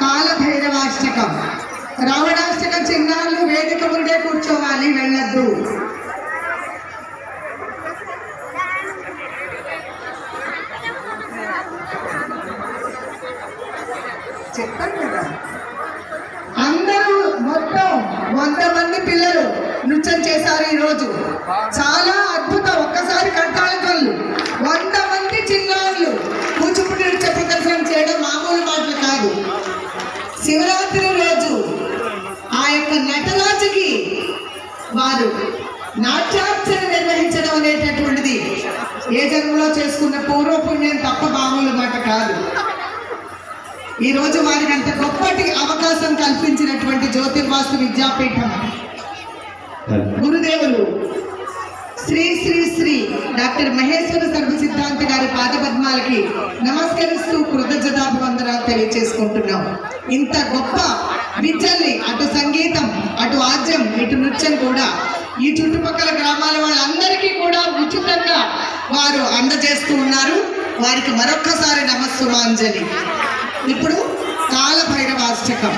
కాలభైరవాష్టకం రావణాష్టకం చిన్నాళ్ళు వేదిక ముందే కూర్చోవాలి వెళ్ళద్దు. చెప్పాను కదా. అందరూ మొత్తం వంద మంది పిల్లలు నృత్యం చేశారు ఈ రోజు చాలా శివరాత్రి రోజు ఆ యొక్క నటరాజుకి వారు నాట్యార్చన నిర్వహించడం అనేటటువంటిది ఏ జన్మలో చేసుకున్న పూర్వపుణ్యం తప్ప మామూలు మాట కాదు. ఈ రోజు వారికి అంత గొప్పటి అవకాశం కల్పించినటువంటి జ్యోతిర్వాసు విద్యాపీఠం గురుదేవులు శ్రీ శ్రీ శ్రీ డాక్టర్ మహేశ్వర సర్వ సిద్ధాంత గారి పాదపద్మాలకి నమస్కరిస్తూ వందనాలు తెలియచేసుకుంటున్నాం. ఇంత గొప్ప విద్యల్ని అటు సంగీతం అటు ఆద్యం ఇటు నృత్యం కూడా ఈ చుట్టుపక్కల గ్రామాల వాళ్ళందరికీ కూడా ఉచితంగా వారు అందజేస్తూ ఉన్నారు. వారికి మరొక్కసారి నమస్సుమాంజలి. ఇప్పుడు కాలభైరవాష్టకం.